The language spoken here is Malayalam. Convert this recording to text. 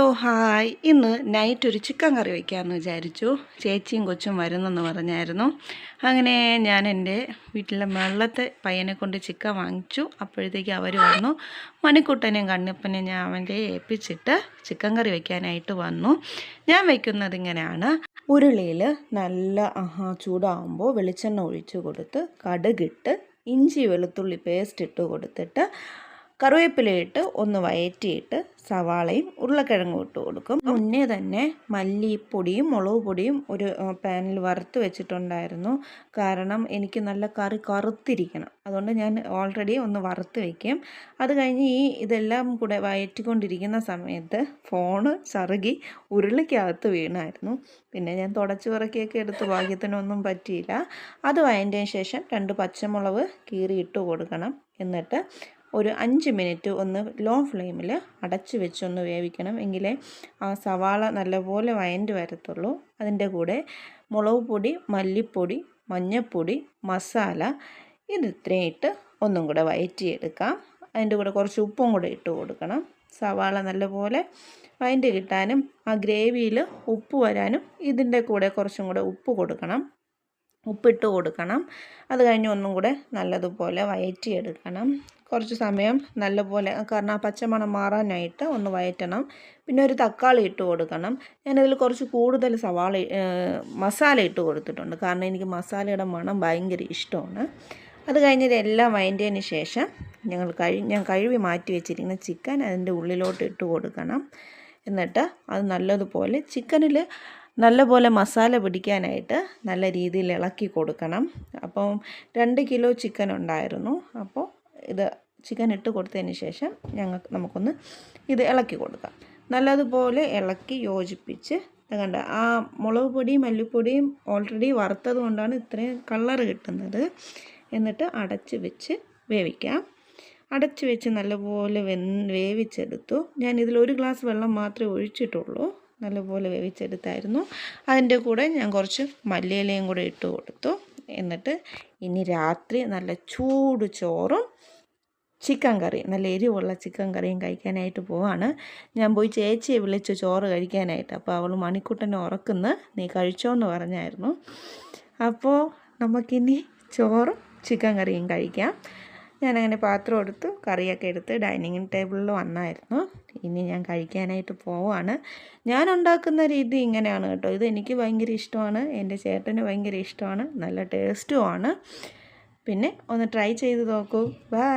Hello hi. ഇന്ന് നൈറ്റ് ഒരു ചിക്കൻ കറി വയ്ക്കാമെന്ന് വിചാരിച്ചു. ചേച്ചിയും കൊച്ചും വരുന്നെന്ന് പറഞ്ഞായിരുന്നു. അങ്ങനെ ഞാൻ എന്റെ വീട്ടിലെ വെള്ളത്തെ പയ്യനെ കൊണ്ട് ചിക്കൻ വാങ്ങിച്ചു. അപ്പോഴത്തേക്ക് അവർ വന്നു. മണിക്കുട്ടനെയും കണ്ണിപ്പനെയും ഞാൻ അവന്റെ ഏൽപ്പിച്ചിട്ട് ചിക്കൻ കറി വയ്ക്കാനായിട്ട് വന്നു. ഞാൻ വയ്ക്കുന്നത് ഇങ്ങനെയാണ്. ഉരുളിയിൽ നല്ല ചൂടാകുമ്പോൾ വെളിച്ചെണ്ണ ഒഴിച്ചു കൊടുത്ത് കടുകിട്ട് ഇഞ്ചി വെളുത്തുള്ളി പേസ്റ്റ് ഇട്ട് കൊടുത്തിട്ട് കറിവേപ്പിലയിട്ട് ഒന്ന് വയറ്റിയിട്ട് സവാളയും ഉരുളക്കിഴങ്ങും ഇട്ട് കൊടുക്കും. മുന്നേ തന്നെ മല്ലിപ്പൊടിയും മുളക് പൊടിയും ഒരു പാനിൽ വറുത്ത് വെച്ചിട്ടുണ്ടായിരുന്നു. കാരണം എനിക്ക് നല്ല കറി കറുത്തിരിക്കണം. അതുകൊണ്ട് ഞാൻ ഓൾറെഡി ഒന്ന് വറുത്ത് വയ്ക്കും അത് കഴിഞ്ഞ് ഈ ഇതെല്ലാം കൂടെ വയറ്റിക്കൊണ്ടിരിക്കുന്ന സമയത്ത് ഫോണ് ചറുകി ഉരുളിക്കകത്ത് വീണായിരുന്നു. പിന്നെ ഞാൻ തുടച്ചു പിറക്കിയൊക്കെ എടുത്ത് ഭാഗ്യത്തിനൊന്നും പറ്റിയില്ല. അത് വയന്റെ ശേഷം രണ്ട് പച്ചമുളക് കീറി ഇട്ട് കൊടുക്കണം. എന്നിട്ട് ഒരു അഞ്ച് മിനിറ്റ് ഒന്ന് ലോ ഫ്ലെയിമിൽ അടച്ചു വെച്ചൊന്ന് വേവിക്കണം. എങ്കിലേ ആ സവാള നല്ലപോലെ വയന്റ് വരത്തുള്ളൂ. അതിന്റെ കൂടെ മുളക് പൊടി മല്ലിപ്പൊടി മഞ്ഞൾപ്പൊടി മസാല ഇത് ഇത്രയും ഇട്ട് ഒന്നും കൂടെ വയറ്റിയെടുക്കാം. അതിന്റെ കൂടെ കുറച്ച് ഉപ്പും കൂടെ ഇട്ട് കൊടുക്കണം. സവാള നല്ലപോലെ വയന്റ് കിട്ടാനും ആ ഗ്രേവിയിൽ ഉപ്പ് വരാനും ഇതിന്റെ കൂടെ കുറച്ചും കൂടെ ഉപ്പ് കൊടുക്കണം. ഉപ്പിട്ട് കൊടുക്കണം. അത് കഴിഞ്ഞ് ഒന്നും കൂടെ നല്ലതുപോലെ വയറ്റിയെടുക്കണം. കുറച്ച് സമയം നല്ലപോലെ കാരണം ആ പച്ചമണം മാറാനായിട്ട് ഒന്ന് വയറ്റണം. പിന്നെ ഒരു തക്കാളി ഇട്ട് കൊടുക്കണം. ഞാനതിൽ കുറച്ച് കൂടുതൽ സവാള മസാല ഇട്ട് കൊടുത്തിട്ടുണ്ട്. കാരണം എനിക്ക് മസാലയുടെ മണം ഭയങ്കര ഇഷ്ടമാണ്. അത് കഴിഞ്ഞത് എല്ലാം വയറ്റിയതിന് ശേഷം ഞങ്ങൾ കഴി ഞാൻ കഴുകി മാറ്റി വെച്ചിരിക്കുന്ന ചിക്കൻ അതിന്റെ ഉള്ളിലോട്ട് ഇട്ട് കൊടുക്കണം. എന്നിട്ട് അത് നല്ലതുപോലെ ചിക്കനിൽ നല്ലപോലെ മസാല പിടിക്കാനായിട്ട് നല്ല രീതിയിൽ ഇളക്കി കൊടുക്കണം. അപ്പം രണ്ട് കിലോ ചിക്കൻ ഉണ്ടായിരുന്നു. അപ്പോൾ ഇത് ചിക്കൻ ഇട്ട് കൊടുത്തതിന് ശേഷം ഞങ്ങൾക്ക് നമുക്കൊന്ന് ഇത് ഇളക്കി കൊടുക്കാം. നല്ലതുപോലെ ഇളക്കി യോജിപ്പിച്ച് കണ്ട ആ മുളക് പൊടിയും മല്ലിപ്പൊടിയും ഓൾറെഡി വറുത്തത് കൊണ്ടാണ് ഇത്രയും കളർ കിട്ടുന്നത്. എന്നിട്ട് അടച്ച് വെച്ച് വേവിക്കാം. അടച്ച് വെച്ച് നല്ലപോലെ വെ വേവിച്ചെടുത്തു. ഞാൻ ഇതിൽ ഒരു ഗ്ലാസ് വെള്ളം മാത്രമേ ഒഴിച്ചിട്ടുള്ളൂ. നല്ലപോലെ വേവിച്ചെടുത്തായിരുന്നു. അതിന്റെ കൂടെ ഞാൻ കുറച്ച് മല്ലിയിലയും കൂടെ ഇട്ട് കൊടുത്തു. എന്നിട്ട് ഇനി രാത്രി നല്ല ചൂട് ചോറും ചിക്കൻ കറി നല്ല എരിവുള്ള ചിക്കൻ കറിയും കഴിക്കാനായിട്ട് പോവാണ്. ഞാൻ പോയി ചേച്ചിയെ വിളിച്ച് ചോറ് കഴിക്കാനായിട്ട്. അപ്പോൾ അവൾ മണിക്കുട്ടനെ ഉറക്കുന്ന. നീ കഴിച്ചോ എന്ന് പറഞ്ഞായിരുന്നു. അപ്പോൾ നമുക്കിനി ചോറും ചിക്കൻ കറിയും കഴിക്കാം. ഞാനങ്ങനെ പാത്രം എടുത്ത് കറിയൊക്കെ എടുത്ത് ഡൈനിങ് ടേബിളിൽ വന്നായിരുന്നു. ഇനി ഞാൻ കഴിക്കാനായിട്ട് പോവാണ്. ഞാൻ ഉണ്ടാക്കുന്ന രീതി ഇങ്ങനെയാണ് കേട്ടോ. ഇത് എനിക്ക് ഭയങ്കര ഇഷ്ടമാണ്. എന്റെ ചേട്ടന് ഭയങ്കര ഇഷ്ടമാണ്. നല്ല ടേസ്റ്റുമാണ് പിന്നെ ഒന്ന് ട്രൈ ചെയ്ത് നോക്കൂ. ബൈ.